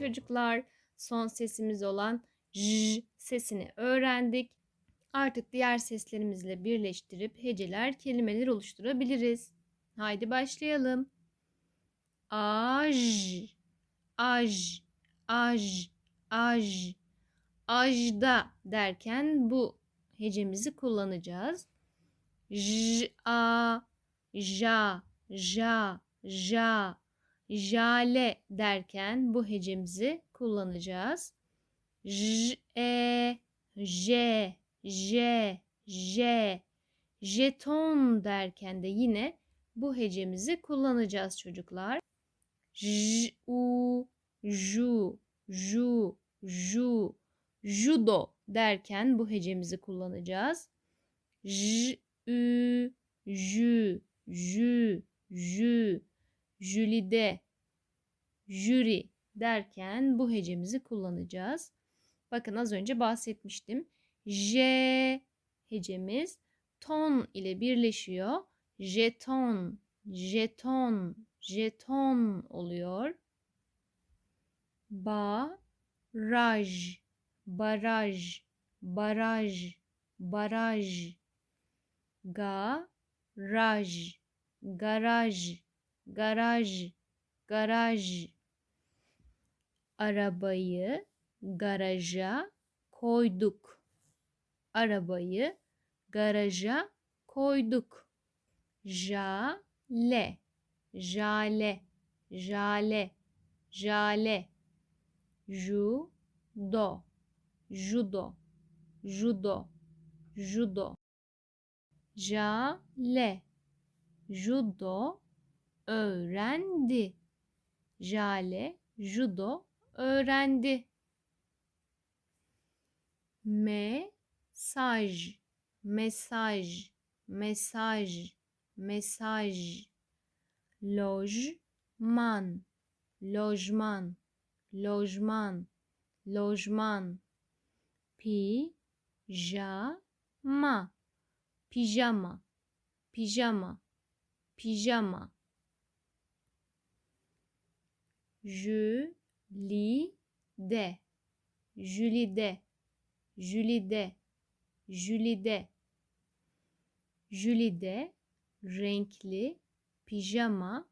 çocuklar. Son sesimiz olan j sesini öğrendik. Artık diğer seslerimizle birleştirip heceler, kelimeler oluşturabiliriz. Haydi başlayalım. Aj, aj, aj, aj. Ajda derken bu hecemizi kullanacağız. J, a, ja, ja, ja, jale derken bu hecemizi kullanacağız. J, e, j, j, j, jeton derken de yine bu hecemizi kullanacağız çocuklar. J, u, ju, ju, ju, judo derken bu hecemizi kullanacağız. J, ü, jü, jü, jü, jülide, jüri derken bu hecemizi kullanacağız. Bakın az önce bahsetmiştim. J hecemiz ton ile birleşiyor. Jeton, jeton, jeton oluyor. Baraj, baraj, baraj, baraj. Garaj, garaj, garaj, garaj. Arabayı garaja koyduk. Arabayı garaja koyduk. Jale, jale, jale, jale. Judo, judo, judo, judo. Jale, judo öğrendi. Jale, judo öğrendi. Mesaj, mesaj, mesaj, mesaj. Lojman, lojman, lojman, lojman. Pijama, pijama, pijama, pijama. Jülide, jülide, jülide, jülide. Jülide renkli pijama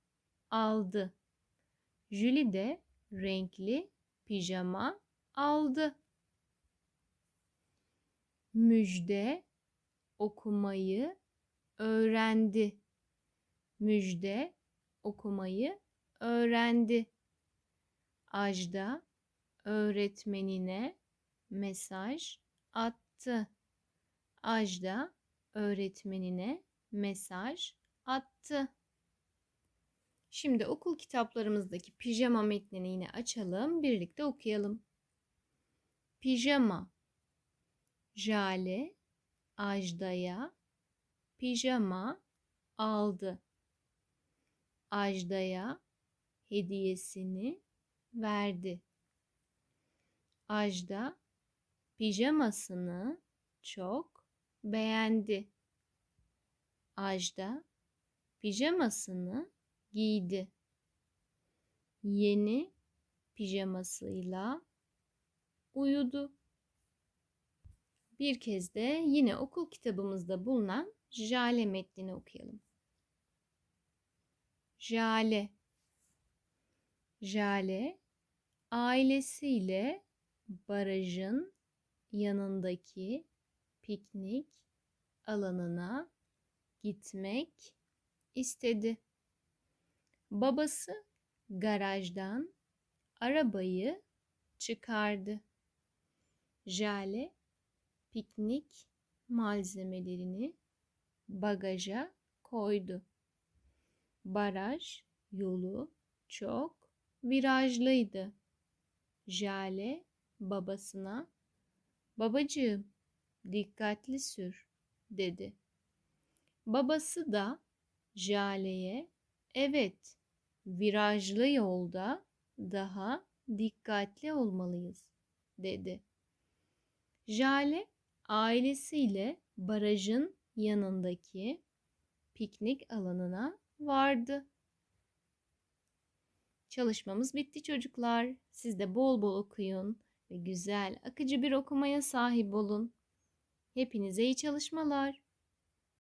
aldı. Jülide renkli pijama aldı. Müjde okumayı öğrendi. Müjde okumayı öğrendi. Ajda öğretmenine mesaj attı. Ajda öğretmenine mesaj attı. Şimdi okul kitaplarımızdaki pijama metnini yine açalım, birlikte okuyalım. Pijama Jale Ajda'ya pijama aldı. Ajda'ya hediyesini verdi. Ajda pijamasını çok beğendi. Ajda pijamasını giydi. Yeni pijamasıyla uyudu. Bir kez de yine okul kitabımızda bulunan Jale metnini okuyalım. Jale Jale ailesiyle barajın yanındaki piknik alanına gitmek istedi. Babası garajdan arabayı çıkardı. Jale piknik malzemelerini bagaja koydu. Baraj yolu çok virajlıydı. Jale babasına "Babacığım, dikkatli sür." dedi. Babası da Jale'ye "Evet, virajlı yolda daha dikkatli olmalıyız." dedi. Jale ailesiyle barajın yanındaki piknik alanına vardı. Çalışmamız bitti çocuklar. Siz de bol bol okuyun ve güzel, akıcı bir okumaya sahip olun. Hepinize iyi çalışmalar.